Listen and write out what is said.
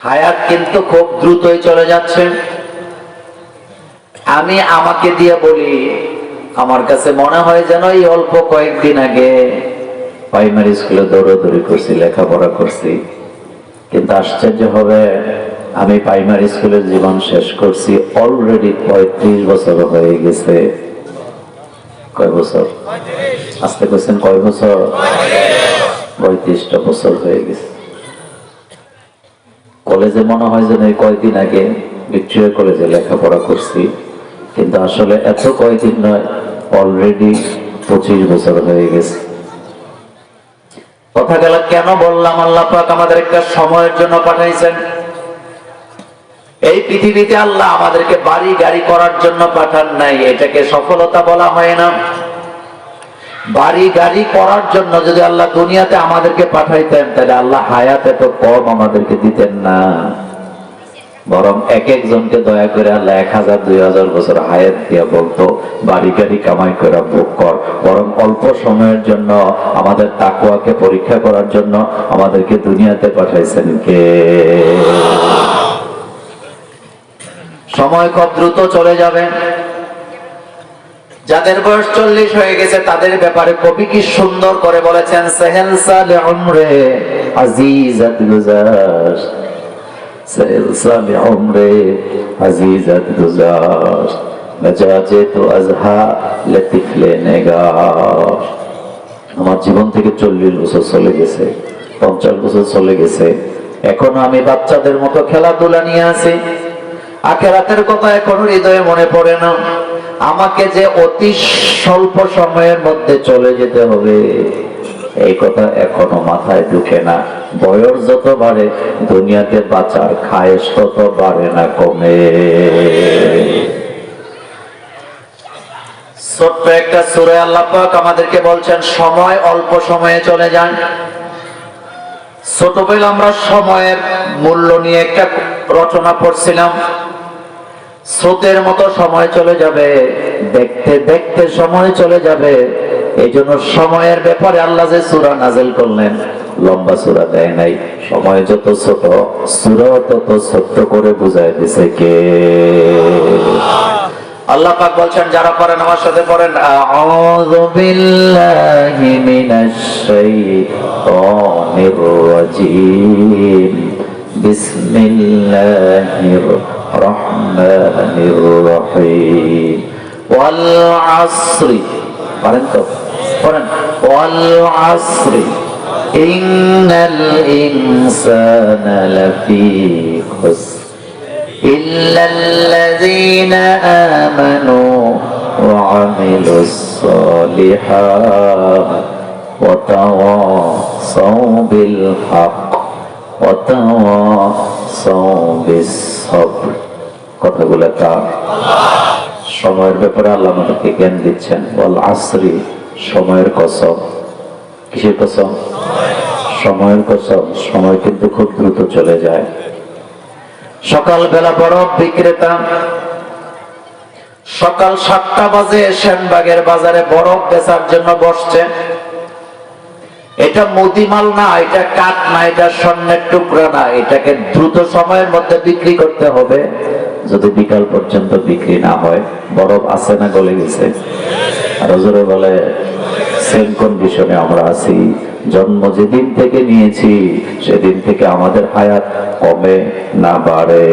হায়াত কিন্তু খুব দ্রুতই চলে যাচ্ছে। আমি আমাকে দিয়ে বলি, আমার কাছে মনে হয় যেন এই অল্প কয়েকদিন আগে প্রাইমারি স্কুলে দৌড়াদৌড়ি করছি, লেখাপড়া করছি। কিন্তু আশ্চর্য হবে, আমি প্রাইমারি স্কুলের জীবন শেষ করছি অলরেডি পঁয়ত্রিশ বছর হয়ে গেছে। কয় বছর? আস্তে করছেন কয় বছর? পঁয়ত্রিশটা বছর হয়ে গেছে। কলেজে মনে হয় যেন এই কয়েকদিন আগে ভিক্টোরিয়া কলেজে লেখাপড়া করছি। কিন্তু আসলে এত কয়েকদিন নয় অলরেডি পঁচিশ বছর হয়ে গেছে। কথা গেল, কেন বললাম আল্লাহ পাক আমাদের একটা সময়ের জন্য পাঠাইছেন? এই পৃথিবীতে আল্লাহ আমাদেরকে বাড়ি গাড়ি করার জন্য পাঠান নাই, এটাকে সফলতা বলা হয় না। বাড়ি গাড়ি করার জন্য যদি আল্লাহ দুনিয়াতে আমাদেরকে পাঠাইতেন, তাহলে আল্লাহ হায়াত এত কম আমাদেরকে দিতেন না। বরং এক একজনকে দয়া করে আল্লাহ এক হাজার, দুই হাজার বছর হায়াত দিয়া বলতো, বাড়ি গাড়ি কামাই করে ভোগ কর। বরং অল্প সময়ের জন্য আমাদের তাকুয়াকে পরীক্ষা করার জন্য আমাদেরকে দুনিয়াতে পাঠাইছেন কে? সময় খুব দ্রুত চলে যাবে? যাদের বয়স চল্লিশ হয়ে গেছে, তাদের ব্যাপারে কবি কি সুন্দর করে বলেছেন? আমার জীবন থেকে চল্লিশ বছর চলে গেছে, পঞ্চাশ বছর চলে গেছে। এখনও আমি বাচ্চাদের মতো খেলাধুলা নিয়ে আছি। আখেরাতের কথা এখনও হৃদয়ে মনে পড়ে না। আমাকে যে অতি স্বল্প সময়ের মধ্যে চলে যেতে হবে। এই কথা এখনও মাথায় ঢুকে না। বয়স যত বাড়ে, দুনিয়াতে বাঁচার খায়েশ তত বাড়ে না, কমে। ছোট্ট একটা সুরে আল্লাপাক আমাদেরকে বলছেন, সময় অল্প সময়ে চলে যায় ছোটবেলা আমরা সময়ের মূল্য নিয়ে একটা রচনা পড়ছিলাম। স্রোতের মতো সময় চলে যাবে, দেখতে দেখতে সময় চলে যাবে। এই জন্য সময়ের ব্যাপারে আল্লাহ যে সুরা নাজেল করলেন, লম্বা সুরা দেয় নাই। সময় যত ছোট, সুরা তত ছোট্ট করে বুঝাই দিছে কে? আল্লাহ পাক বলছেন, যারা পড়েন, আমার সাথে পড়েন। আউযু বিল্লাহি মিনাশ শাইতানির রাজিম। বিসমিল্লাহির রহমানির রহিম ওয়াল আসরি পড়েন তো পড়েন ওয়াল আসরি ইন্নাল ইনসানা লাফি খুসর إلا الذين آمنوا وعملوا الصالحات وتواصوا بالحق وتواصوا بالصبر কথাগুলো কার সময়ের ব্যাপারে আল্লাহ আমাদেরকে জ্ঞান দিচ্ছেন। বল আসরি, সময়ের কসম। কিসের কসম? সময়ের কসম। সময় কিন্তু খুব দ্রুত চলে যায়। সকালবেলা বরফ বিক্রেতা, সকাল সাতটা বাজে শ্যামবাগের বাজারে বরফ বেচার জন্য বসছে। এটা মুদিমাল না, এটা কাঠ না, এটা স্বর্ণের টুকরা না, এটাকে দ্রুত সময়ের মধ্যে বিক্রি করতে হবে। যদি বিকাল পর্যন্ত বিক্রি না হয়, বরফ আছে না গলে গেছে? আর বলে, সেম কন্ডিশনে আমরা আছি। জন্ম যেদিন থেকে নিয়েছি, সেদিন থেকে আমাদের হায়াত কমে না বাড়ে।